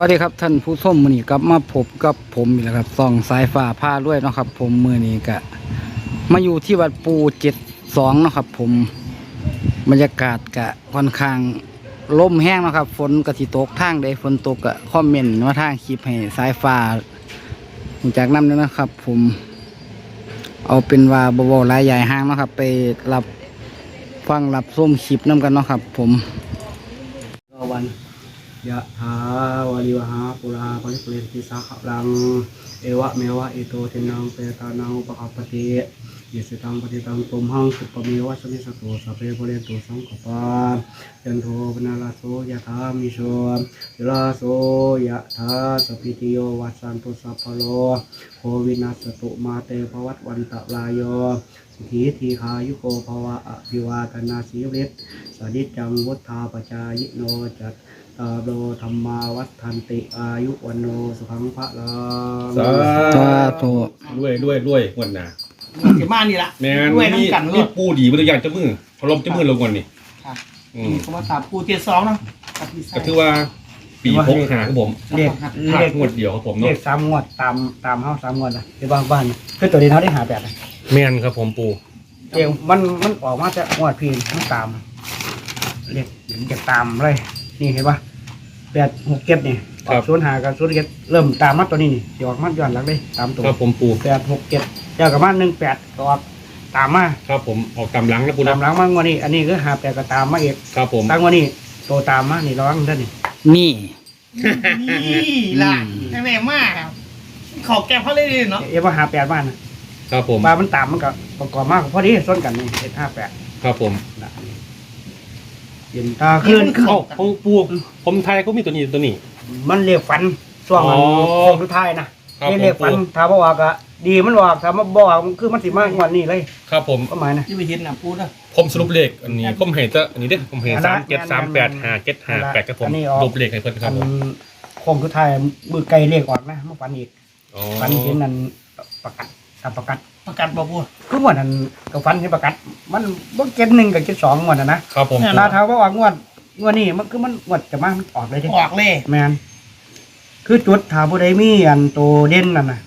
สวัสดีครับท่านผู้ชมมือนี้กลับมาพบกับผมอีกแล้วครับส่องสายฟ้าผ้าด้วยเนาะครับ ผมมือนี้ก็มาอยู่ที่วัดปูเจ็ดสองเนาะครับ ผมบรรยากาศกะค่อนข้างลมแห้งเนาะครับ ฝนกะทิตกทางใดฝนตกกะคอมเมนต์ว่าทางคลิปให้สายฟ้าจากน้ำเนี่ยนะครับ ผม เอาเป็นว่าบวรายใหญ่ห้างเนาะครับ ไปรับฟังรับส้มคลิปน้ำกันเนาะครับ ผม ยะถาวาลิวหาปุราปริปุเรนติสาขลัง เอวะเมวะอิโตเทนังเปตานังอุปคัปติยิสิตังปฏิตังตุมหังสุปะเมวะสมิสตุสัพเพปุเรนตุสังกปายันโทปนาลาโสยะถามิโชยลาโสยะถาสพิติโยวัสสันตุสัพพโลโควินัสตุมาเตภวัตวันตะลายโยสุขีทีคายุโกภวะอภิวาตนาสีฤทธิสดิจจังวุฒาปจายโนจัต ตาโลธรรมาวัฏทันติอายุวันโนสุขังพระลังสาสาธุด้วยด้วยด้วยงวันหนาเสียมานี่ละแม่นด้วยมีน้ำกันรมีถปูดีมันตัวอย่างจะมือพลมจะมือลงก่อนนี่ค่ะอืมเขามาตามปูเทียสองเนาะกับพี่ไส้ก็ถือว่าปีพกหาครับผมเลขพลาเลดขงวดเดียวครับผมเลเนาะขสามงวดตามตามเฮาสามงวดนะในบ้านบ้านคือตัวนี้เขาได้หาแบบนะแม่นครับผมปูเองมันมันออกมาจะงวดพีนมันตามเลขจะตามเลย นี่เห็นปะแปดหกเก็บนี่ออกศูนย์หากับศูนย์เก็บเริ่มตามมาตัวนี้นี่สิออกมาย้อนหลังเลยตามตัวครับผมปูแปดหกเก็บเจ้ากับมาหนึ่งแปดก็ออกตามมาครับผมออกตามหลังนะปูตานะมหลังมางวดนี้ อันนี้ก็หาแปดก็ตามมาอีกครับผม ตั้งวันนี้โตตามมานี่ร้องเด้านนี่นี่ นี่ล่ะแม่มากครับขอบแก้มเขาเลยเนาะเอ้ว่าหาแปดบ้านนะครับผมปลามันตามมันก็ประกอบมากพอดีส้นกันนี่เป็นห้าแปด ครับผม นะ เย็นตาขึ้นเอ้าของปูผมไทยเขามีตัวนี้ตัวนี้ มันเรียกฟันช่วงมันอ๋อโค้งสุดท้ายนะครับนี่เรียกฟันผมถ้าบ่ออกก็ดีมันออกถ้ามาบ่ออกคือมันสิมากวันนี้เลยครับผม ก็หมายนะ ที่ไปเห็นน่ะปูนะผมสรุปเลขอันนี้ผมเห็นจะอันนี้เด้อผมเห็นอันสาละมเจ็ดสามแปดห้าเจ็ดห้าแปดครับผมอันนี้ออก รูปเลขให้เพื่อนคอัรับนผมโค้งสุดท้ายมือไกลเรียกออกนะมาฟันอีกอ๋อฟันเห็นนั่นประกัดตามประกัดประกันบ่ปูคือวันนั้นก็ฟันเห็นประกัด มันบ่เก็ตหนึ่งกับเก็ตสองงวดนะนะครับผมลาเท้าว่าออกงวดงวดนี้มันคือมันงวดจะมามันออกเลยเดิออกเลยแมนคือจุดถาผู้ใดมีอันโตเด่นนั่นน่ะ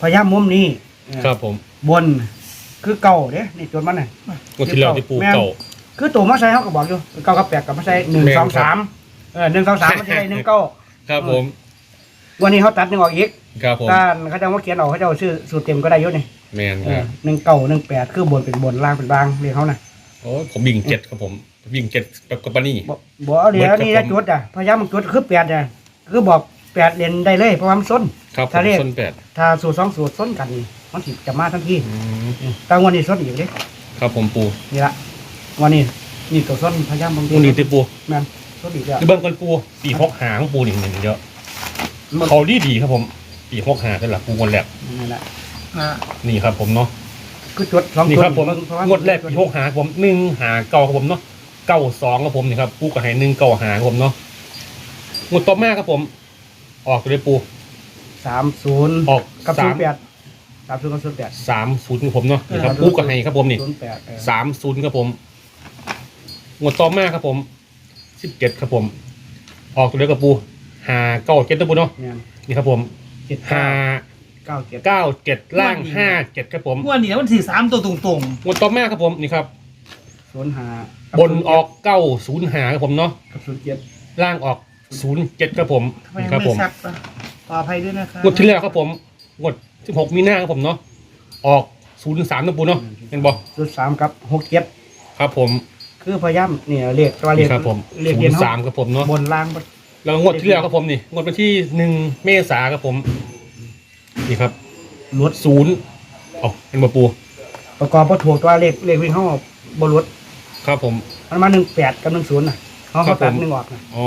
พยายามมุมนี้เออครับผมบนคือเก่าเด้นี่จุดมันน่ะ งวดที่แล้วที่ปูแม่นเก่า คือตัวมาใส่เขาก็บอกอยู่เก้ากับแปดกับมาใส่หนึ่งแม่นสองครับสามเออหนึ่งสองสามมันจะได้หนึ่งเก้าครับผมวันนี้เขาตัดหนึ่งออกอีกครับผม ด้านเขาจะมาเขียนออกเขาจะเอาชื่อสูตรเต็มก็ได้อยุ่นี่ แมนเอคอรับหนึ่งเก้าหนึ่งแปดคือบนเป็นบนล่างเป็นบางเรียกเขาน่ะโอ้ยผมวิ่งเจ็ดครับผมวิ่งเจ็ดกับกับปานี่บอกบอกเอาเดี๋ยวเบิดครับนี่นะผมจุดอะพยายามจุดคือแปดอะคือบอกแปดเรียนได้เลยเพราะว่ามันส้นครับผถ้ามเรียกส้นแปดถ้าสูตรสองสูตรส้นกันนี่มันสิจะมาทันทีอืมตั้งวันนี้ส้นอีกเด้ครับผมปูนี่ละวันนี้นี่ตัวส้นพยายามบางงวดนี้ติปูแม่นส้นอีกแล้วคือเบิ้งกันปูปีหกหาของปูนี่หนึ่งเยอะเขาดีดีครับผมปีหกหาเป็นหลักปูคนแรกนี่แหละ นะนี่ครับผมเนาะคือจุดสองนี่จุดครับผมเพราะว่างวดแรกปีหกหาครับผมหนึ่งหาเก้าครับผมเนาะเก้าสองครับผมนี่ครับปูกับให้หนึ่งเก้าหาครับผมเนาะงวดต่อมาครับผม ออกเลยปูสามศูนย์ออกกับสาศูมนย์แปดสามศูนย์กับศูนย์แปดสามศูนย์ครับผมเนาะนี่ครับปูกับให้ครับผมนี่ศูนย์แปดเออสามศูนย์ครับผมงวดต่อมาครับผมสิบเจ็ดครับผม ออกตัวเดียวกับปูหาเก้าเจ็ดตัวปูเนาะเนี่ยนี่ครับผมเจ็ดหา เก้าเจ็ด เก้าเจ็ดล่างห้าเจ็ดครับผมงวดนี้มันสี่สามตัวตรงงวดต่อมาครับผมนี่ครับ ศูนย์ห้าบนออกเก้าศูนย์หาครับผมเนาะกับศูนย์เจ็ดล่างออกศูนย์เจ็ดครับผมๆทำไมนี่ยังครับผไม่มซับอะขออภัยด้วยนะครับงวดที่แล้วครับผมงวดสิบหกมีนาครับผมเนาะออกศูนย์สามนะปูเนาะเห็นบอกศูนย์สามกับหกเจ็ดครับผม คือพยายามเนี่ยเลขตัวเลนี่ขครับผมเลขศูเดียนนย์เขาสามครับผมเนาะบนล่างบนแล้วงวดที่แล้วครับผมนี่งวดวันที่หนึ่งเมษาครับผม นี่ครับรถศูนย์อ๋อเป็นบปู ประกอบพอถูกตัวเลขเลขวิ่งเขาบนรถครับผม มันมาหนึ่งแปดกับหนึ่งศูนย์น่ะเขาครัเขาบผมตัดหนึ่งออกนะอ๋อ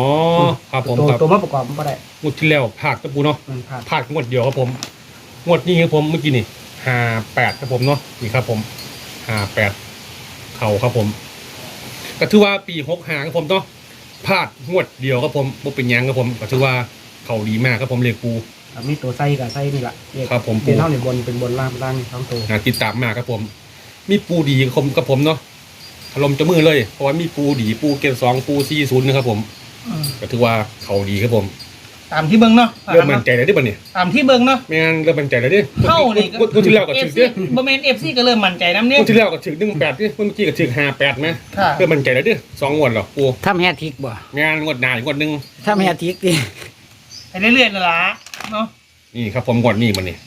ครับผมตัวครับตัวมาประกอบมันก็ได้งวดที่แล้วพลาดครับปูเนาะมันผ่านพลาดงวดเดียวครับผม งวดนี้ครับผมเมื่อกี้นี่ห้าแปดครับผมเนาะ นี่ครับผมห้าแปดเข่าครับผม ก็ถือว่าปีหกหาครับผมเนาะพลาดงวดเดียวครับผมบ่เป็นหยังครับผมก็ถือว่าเข่าดีมากครับผมเลขปู อะมีตัวไส้กับไส้นี่แหละเลขครับผมเป็นเท่าในบนเป็นบนล่างเป็นล่างนี่ทั้งตัวนะติดตามมากครับผม มีปูดีครับผมกับผมเนาะถล่มจะมือเลย เพราะว่ามีปูดีปูเกณฑ์สองปูซีศูนย์นะครับผม อืมก็ถือว่าเขาดีครับผม ตามที่เบิ้งเนาะเริ่มมั่นใจแล้วดิบัดนี้ตามที่เบิ้งเนาะแม่นเริ่มมั่นใจแล้วดิเข้านี่งวดงวดที่แล้วก็เอถึฟงซีเด้บอมเมนเอฟซีก็เริ่มมั่นใจน้ำงเนี่ยวดที่แล้วก็ถึงหนึ่งแปดดิเมื่อกี้ก็ถึงห้าแปดไหมค่ะเริ่มมั่นใจแล้วดิสองงวดหรอปูทำแฮตทริกบ่งานงวดหน้าอีกงวดหนึ่งทำแฮตทริกดิไปเรื่อยๆนั่นละ เนาะนี่ครับผมงวดนี้มันนี่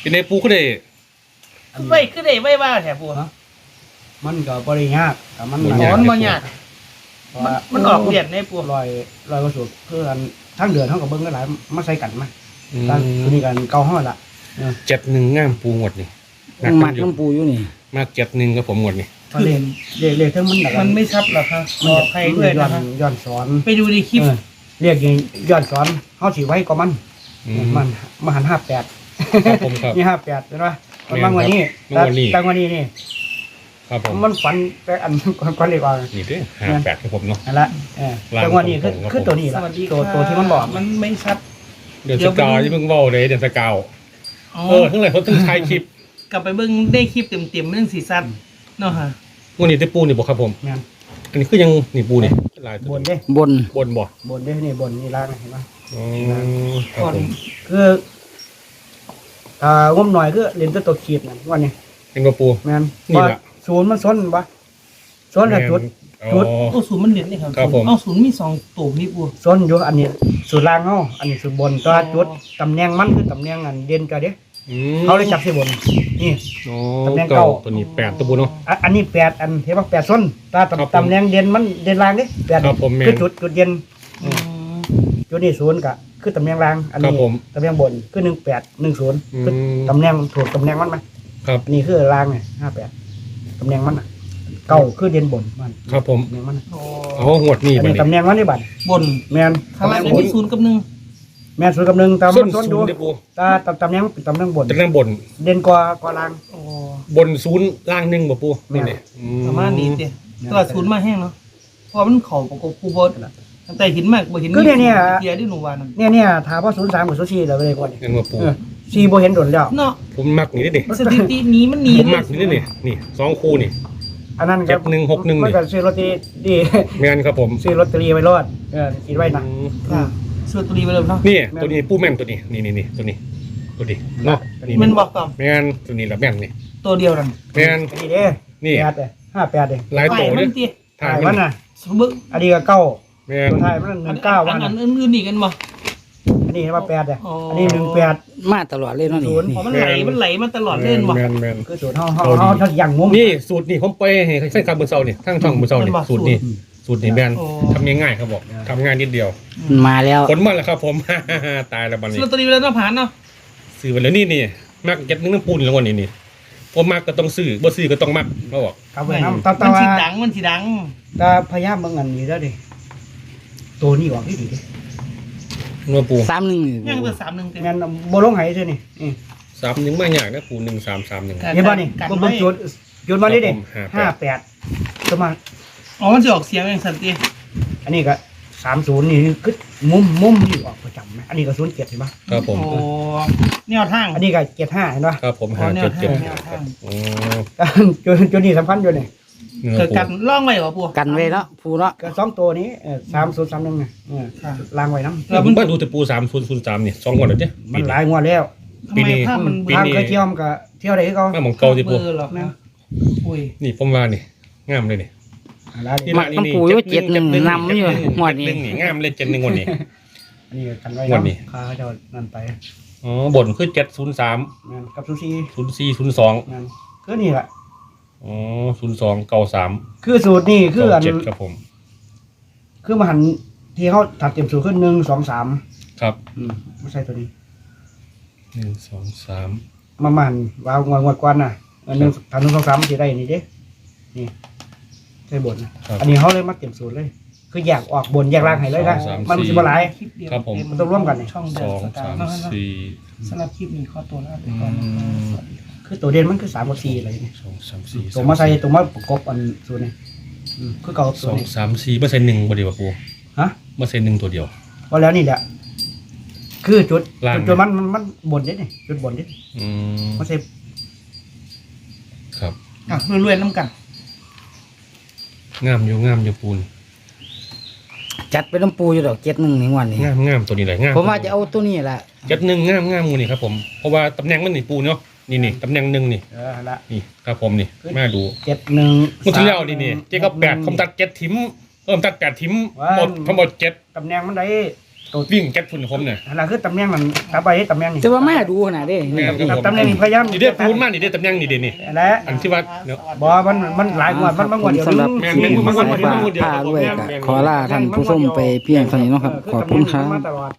เป็นในปูก็ได้คือไว้คือได้ไว้ว่าแถบบัวมันก็บริยากแต่มันบ่หมยากอนบ่ยากเพราะว่ามันออกเหรียญในปัวลอยลอยกระสุนเพื่อนทั้งเดือนเท่ากับเบิ้งก็หลายมาใส่กันมาอืมตั้งตัวนี้กันเกาห้อละเออเจ็ดหนึ่งงามปูงวดนี่หนักมักัดนอยู่น้ำปูอยู่นี่มากเจ็ดหนึ่งครับผมงวดนี่เพราะเลขเลขเลขเท่ามันแบบมันไม่ชัดหรอคะขออภัยด้วยย้อนะนคะย้อนสอน ไปดูในคลิป เออ เรียกอย่างย้อนสอนเขาสีไว้ก็มัน อืมันมหันห้าแปดครับผมครับ นี่ห้าแปดเห็นปะมันแม่นบางวันนี้ครับบางวันนี้ แต่วันนี้นี่ ครับผมมันฝันแต่อันก่อนก่อนเลยก่อนนี่เด้ห้าแปดครับผมเนาะ นั่นละเออลางแต่วันนี้คือตรงๆครับ คือตัวนี้สละวัสดีตัวค่ะตัวที่มันบอก มันไม่ชัด เดือนเดี๋สยวไปกาวดูที่เพิ่งเว่าเลยเดือนสกาวอ๋อเออทั้งหลายเขาต้องถ่ายคลิปกลับไปเบิ้งได้คลิปเต็มๆเรื่องสีสันเนาะฮะงวดนี้ได้ปูนี่บอกครับผม แม่นอันนี้คือยังนี่ปูนี่ ลายตัวบนเด้บนบนบ่บนเด้นี่บนนี่ล่างเห็นปะอ๋อครับผมคืออ่างมหน่อยคือเรียนตัวตัวขีดนะวันนี้เป็นกระปู แม่นนี่ล่ะว่าศูนย์มันซ้นปะซ้นกับจุด อ๋อโอ้ศูนย์มันเหรียญนี่ครับครับผม เอาศูนย์มีสองตัวมีปัวซ้นอยู่อันนี้สูตรล่างเฮาอันนี้สูตรบนตัวจุดตำแหน่งมันคือตำแหน่งอันเด่นจ้ะเด้อืม เขาเลยจับที่บนนี่อ๋อตำแหน่งเก่าเก่าตัวนี้แปดตัวปูเนาะ อะอันนี้แปดอันเห็นปะแปดซ้นตาครับผมตำแหน่งเด่นมันเด่นล่างเด้แปดครับผมแม่น คือจุดจุดเด่นอืมจุดนี้ศูนย์กะคือตำแหน่งล่าง อันครันี้บผมตำแหน่งบนคือหนึ่งแปดหนึ่งศูนย์อืม คือตำแหน่งถูกตำแหน่งมันไหมครับ อันนี้คือล่างไงห้าแปดตำแหน่งมันน่ะเก่าคือเด่นบนมันครับผมตำแหน่งมันน่ะโอ้เอางวดนี้อันมานี้นี่ตำแหน่งมันนี่บัตรบนแมนข้างล่างตำแหก็น่งบมีนศูนย์กับหนึ่ง แมนศูนย์กับหนึ่งตามส้นส้นศูดูนย์เด้อปูตาตำตำแหน่งเป็นตำแหน่งบน จะนั่งบน เด่นกว่ากว่าล่าง โอ้บนศูนย์ล่างหนึ่งบ่ปูแม่นี่นนี่อืประมาณนี้เดียตลาดศูนย์มาแห้งเนาะเพราะว่ามันเข่าประกบคูบดตั้งแต่หินมากบ่เห็นก็เนี่ยเนี่ย เดียที่หนูวานั่นเนี่ยเนี่ยถามว่าศูนย์สามกับศูนย์สี่เราเลยกว่านี่ยังมาปูเออสี่โบเห็นโดนแล้ว เนาะผมมักนี่เด้สถิตินี้มันหนีผมมักนี่เด้นี่นี่สองคู่นี่ อันนั้นเจ็ดหนึ่งหกหนึ่งนี่ มันก็ซื้อลอตเตอรี่ดี แม่นครับผมซื้อลอตเตอรี่ไว้รอดเออคิดไว้นะอืม ค่ะ ส่วนตัวนี้ไปเลยเนาะนี่ตัวนี้ปูแม่นตัวนี้นี่นี่นี่ตัวนี้ ตัวนี้เนาะนี่มันบอกต่อแม่นตัวนี้ละแม่นนี่ตัวเดียวนั่นแม่นอันนี้เด้นี่แปดเด้ห้าแปดเด้หลายไฟตัวมัเด้นตีถ่าถ่ายยมัมันนน่ะสมบึกอันนี้ก็เก้าแม่นตัวท้ายมันหอันึ่งเก้าวันอัน่ะนอื่นๆนี่กันบ่อันนี้ว่าแปดเด้อ๋ออัอันนี้หนึ่งแปดมาตลอดเลยเนาะนี่ศูนย์นี่พอมันไหลมันไหลมาตลอดเล่นบ่แม่นแม่นคือสูตรเฮาเฮาเกาหลีเฮาเขาอย่างมุมนี่สูตรนี่ผมไปให้ใช้คำบนเซานี่ทั้งช่องบนเซานี่มันบอกสูตรนี่ สูตรนี่แม่นโอ้ ทำง่ายๆครับบอกทำง่ายนิดเดียวมาแล้ว ผลมาแล้วครับผม ตายแล้วบันนี้ส่วนตัวนี้ไปเลยเนาะผ่านเนาะซื้อไปแล้วนี่นี่มักเก็ตนึงน้ำปูนแล้ววันนี้นี่ผมมักก็ต้องซื้อบ่ซื้อก็ต้องมักเขาบอกครับเว้ยน้ำตาตามันว่าสิดังมันสิดังตาพยายามเบิ่งอันนี้แล้วดิตัวนี้ออกที่ดีดินัวปูสามหนึ่งยังเบอร์สามหนึ่งเต็มงั้นบ่ลงให้ซื่อนี่นี่สามหนึ่งไม่ยากนะปูหนึ่งสามสามหนึ่งครับเห็นบ่นี่กัดเบิ่งไว้เบิ่งจุดจุดมาดิดิครับผมห้าแปดตัวมา อ๋อมันจะออกเสียงอย่างสันติอันนี้ก็สามศูนย์นี่คือมุมมุมที่ออกประจำไหมอันนี้ก็ศูนย์เจ็ดเห็นปะครับผม โอ้แนวทางอันนี้ก็เจ็ดห้าเห็นปะ ครับผมอ๋หาอแนเจ็วดทางเจ็ดแนวทางอ๋อจุดจุดนี้สำคัญอยู่นี่เนื้อเกิดปูกันล่องไว้เหรอปู กันไว้เนาะปูเนาะก็สองตัวนี้สามศูนย์สามหนึ่งเนี่ยเออค่ะล้างไว้น้แล้วผมมาดูแต่ปูสามศูนย์ศูนย์สามนี่สองวันแล้วเนี่ยำมันหลายงวดแล้วทำปีไมนี้ ภาพมันปี ทางนี้เคยเที่ยวมันก็เที่ยวได้ก็มาหมองเก่าที่ปู เบอร์หรอกนะอุ้ยนี่ผมว่านี่งามเลยนี่ อะไรนี่นี่ละนี่นี่น้ำปูอยู่เจ็ดหนึ่งนำอยู่หมวดนี้เจ็หนึ่งงามเลยเจ็ดหนึ่งวันนี้อันนี้ก็กันไว้งวดนี้เนาะข้าเขาจะนั่นไปอ๋อบนคือเจ็ดศูนย์สามนั่นกับซูชิศูนย์สี่ศูนย์สองนั่นคือนี่แหละอ๋อศูนย์สองเก้าสามคือสูตรนี่คืออันเจ็ดครับผม คือมาหันที่เขาถัดเต็มสูตรขึ้นหนึ่งสองสามครับอืมไม่ใช่ตัวนี้หนึ่งสองสามมามันวาวงวดงวดกวนน่ะอันหนึ่งถัดหนึ่งสองสามมันจะได้นี่เด้นี่ ใช่บนนะครับอันนี้เขาเลยมาเต็มสูตรเลย คือแยกออกบนแยกล่างให้เลยนะสองสามมันสี่สิบหลาย คลิปเดียวครับผมเต็มันต้องร่วมกันนี่ ช่องสเดิอนงสกาสามรนะครับสี่สำหรับคลิปนี้ขอตัวลาไปก่อนอืมสวัสดีครับ คือตัวเด่นมันคือสามกับสี่อะไรนี่สองสามสี่ตัวมาใส่ตัวมาประกบอันสูตรนี่อืมคือเก่าสตัวองนี้สามสี่มาใส่หนึ่งบ่ดีกว่าปูฮะมาใส่หนึ่งตัวเดียว พอแล้วนี่แหละคือจุดล่าง จุดจุดมันมันมันบนเด้นี่จุดบนเด้อืมมาใส่ครับอะรวยๆน้ำกัน งามอยู่งามอยู่ปูนจัดไปน้ำปูอยู่ดอกเจ็ดหนึ่งในวันนี้งามงามตัวนี้เลยงามผมว่าจะเอาตัวนี้แหละเจ็ดหนึ่งงามงามงูนี่ครับผมเพราะว่าตำแหน่งมันนี่ปูเนาะนี่นี่ตำแหน่งหนึ่งนี่เออละนี่ครับผมนี่มาดูเจ็ดหนึ่งเมื่อที่แล้วนี่นี่เจ๊ก็แปดผมตัดเจ็ดทิมเอิ่มตัดแปดทิมหมดทั้งหมดเจ็ดตำแหน่งมันได้ ตัววิ่งเจ็ดฝุ่นผมเนี่ยอันนั้นคือตำแหน่งมันตาใบตำแหน่งนี่แต่ว่าแม่ดูขนาดนี้แม่นครับผมตำแหน่งนี่พยายามนี่เด้ปูนมากนี่เด้ตำแหน่งนี่เด้นี่และอันที่ว่าเนาะบ่มันมันหลายงวดมันบางงวดเดียว สำหรับแม่นคลิปแม่นสายฟ้าผ้าด้วยกับขอลาท่านผู้ชมไปเพียงเท่านี้เนาะครับ ขอบคุณครับมาตลอด